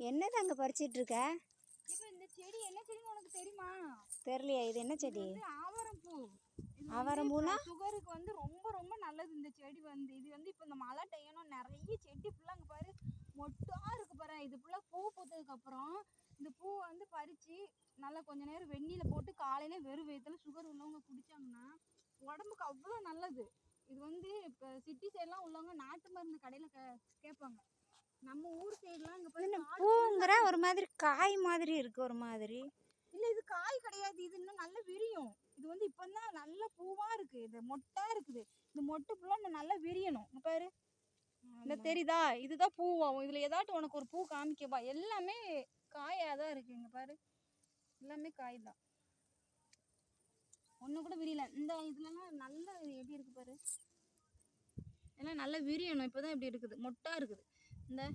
என்னது அங்கே பறிச்சிட்டு இருக்க? இப்போ இந்த செடி என்ன செடின்னு உனக்கு தெரியுமா? தெரியலையா இது என்ன செடி? இது ஆவாரம் பூ ஆவாரம் பூனா? சுகருக்கு வந்து ரொம்ப ரொம்ப நல்லது இந்த செடி வந்து. இது வந்து இப்போ இந்த மழை டையனும் நிறைய செடி ஃபுல்லாக அங்கே பாரு மொட்டா இருக்கு பாரு. இது ஃபுல்லாக பூ பூத்ததுக்கு அப்புறம் இந்த பூவை வந்து பறித்து நல்லா கொஞ்ச நேரம் வெந்நில போட்டு காலையில வெறும் வயிற்றுல சுகர் உள்ளவங்க குடிச்சாங்கன்னா உடம்புக்கு அவ்வளோ நல்லது. இது வந்து இப்போ சிட்டி சைட்லாம் உள்ளவங்க நாட்டு மருந்து கடையில் கே கேட்பாங்க நம்ம ஊர் சைட்லாம் இங்கே போய் என்ன பூங்கிற ஒரு மாதிரி காய் மாதிரி இருக்கு ஒரு மாதிரி. இல்லை இது காய் கிடையாது. இது இன்னும் நல்ல விரியும். இது வந்து இப்போ தான் நல்ல பூவா இருக்கு. இது மொட்டா இருக்குது. இந்த மொட்டு ஃபுல்லாக இன்னும் நல்லா விரியணும். இங்க பாரு. இந்த தெரியுதா? இதுதான் பூவாகும் இதில் ஏதாட்டும் உனக்கு ஒரு பூ காமிக்கவா? எல்லாமே காயாக தான் இருக்கு. இங்க பாரு. எல்லாமே காய் தான் ஒன்று கூட விரியல. இந்த இதுலலாம் நல்ல எப்படி இருக்கு பாரு? எல்லாம் நல்லா விரியணும். இப்போ தான் இப்படி இருக்குது. மொட்டா இருக்குது. இந்த